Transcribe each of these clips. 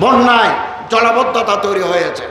বন্যায় জলাবদ্ধতা তৈরি হয়েছে।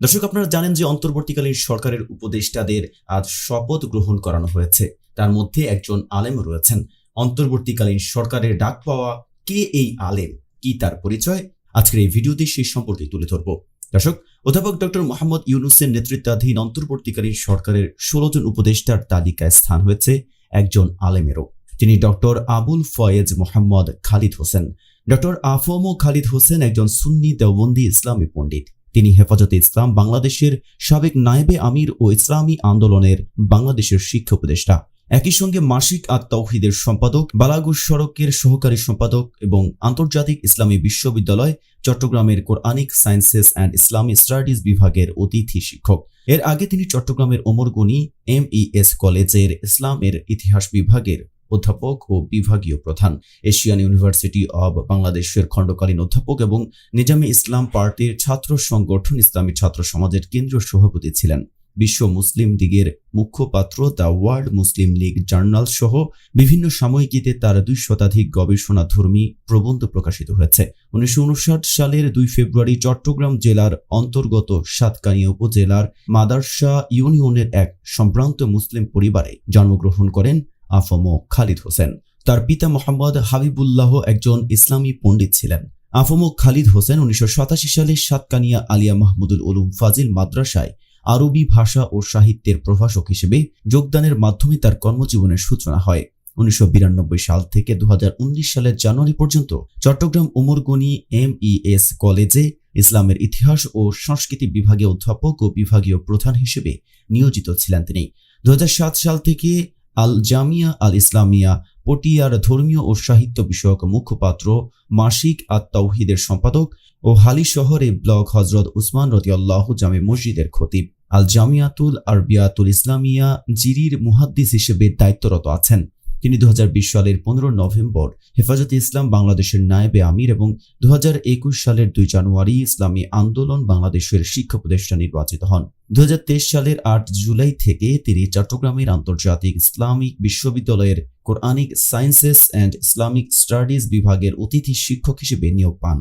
দর্শক, আপনারা জানেন যে অন্তর্বর্তীকালীন সরকারের উপদেষ্টাদের আজ শপথ গ্রহণ করানো হয়েছে। তার মধ্যে একজন আলেম রয়েছেন। অন্তর্বর্তীকালীন সরকারের ডাক পাওয়া কে এই আলেম? কি তার পরিচয়? আজকের এই ভিডিওতে সেই সম্পর্কে তুলে ধরব। দর্শক, অধ্যাপক ডক্টর মোহাম্মদ ইউনুসের নেতৃত্বাধীন অন্তর্বর্তীকালীন সরকারের ষোলো জন উপদেষ্টার তালিকায় স্থান হয়েছে একজন আলেমেরও। তিনি ডক্টর আবুল ফয়েজ মোহাম্মদ খালিদ হোসেন ডক্টর আফম খালিদ হোসেন একজন সুন্নি দেওবন্দি ইসলামী পণ্ডিত। তিনি হেফাজতে ইসলাম বাংলাদেশের সাবেক নায়েবে আমির ও ইসলামী আন্দোলনের বাংলাদেশের শিক্ষা উপদেষ্টা। একই সঙ্গে মাসিক আত তৌহিদের সম্পাদক, বালাগুর সড়কের সহকারী সম্পাদক এবং আন্তর্জাতিক ইসলামী বিশ্ববিদ্যালয়, চট্টগ্রামের কোরআনিক সায়েন্সেস অ্যান্ড ইসলামী স্টাডিজ বিভাগের অতিথি শিক্ষক। এর আগে তিনি চট্টগ্রামের ওমরগনি এম ই এস কলেজের ইসলামের ইতিহাস বিভাগের অধ্যাপক ও বিভাগীয় প্রধান, এশিয়ান ইউনিভার্সিটি অব বাংলাদেশের খণ্ডকালীন অধ্যাপক এবং নিজামে ইসলাম পার্টির ছাত্র সংগঠন ইসলামী ছাত্র সমাজের কেন্দ্রীয় সভাপতি ছিলেন। বিশ্ব মুসলিম লীগের মুখপাত্র the world Muslim league journal সহ বিভিন্ন সাময়িকীতে তার দুই শতাধিক গবেষণাধর্মী প্রবন্ধ প্রকাশিত হয়েছে। উনিশশো উনষাট সালের দুই ফেব্রুয়ারি চট্টগ্রাম জেলার অন্তর্গত সাতকানিয়া উপজেলার মাদারশা ইউনিয়নের এক সম্ভ্রান্ত মুসলিম পরিবারে জন্মগ্রহণ করেন আফম খালিদ হোসেন। তার পিতা মোহাম্মদ হাবিবুল্লাহ একজন ইসলামী পণ্ডিত ছিলেন। আফম খালিদ হোসেন উনিশশো সালে সাতকানিয়া আলিয়া মাহমুদুল উলুম ফাজিল মাদ্রাসায় আরবি ভাষা ও সাহিত্যের প্রভাষক হিসেবে যোগদানের মাধ্যমে তার কর্মজীবনের সূচনা হয়। উনিশশো সাল থেকে দু হাজার উনিশ সালের জানুয়ারি পর্যন্ত চট্টগ্রাম উমরগনি এম এস কলেজে ইসলামের ইতিহাস ও সংস্কৃতি বিভাগে অধ্যাপক ও বিভাগীয় প্রধান হিসেবে নিয়োজিত ছিলেন তিনি। দু হাজার সাত সাল থেকে আল জামিয়া আল ইসলামিয়া পটিয়ার ধর্মীয় ও সাহিত্য বিষয়ক মুখপাত্র, মাসিক আত তৌহিদের সম্পাদক ও হালি শহরে ব্লক হজরত উসমান রতিয়াল্লাহ জামে মসজিদের খতিব। আল জামিয়াতুল আরবিয়াতুল ইসলামিয়া জিরির মুহাদ্দিস হিসেবে দায়িত্বরত আছেন। তিনি দু হাজার বিশ সালের পনেরো নভেম্বর হেফাজতে ইসলাম বাংলাদেশের নায়েবে আমির এবং দু হাজার একুশ সালের দুই জানুয়ারি ইসলামী আন্দোলন বাংলাদেশের শিক্ষা প্রতিষ্ঠান নির্বাচিত হন। দু হাজার তেইশ সালের আট জুলাই থেকে তিনি চট্টগ্রামের আন্তর্জাতিক ইসলামিক বিশ্ববিদ্যালয়ের Quranic sciences and Islamic studies বিভাগের অতিথি শিক্ষক হিসেবে নিয়োগ পান।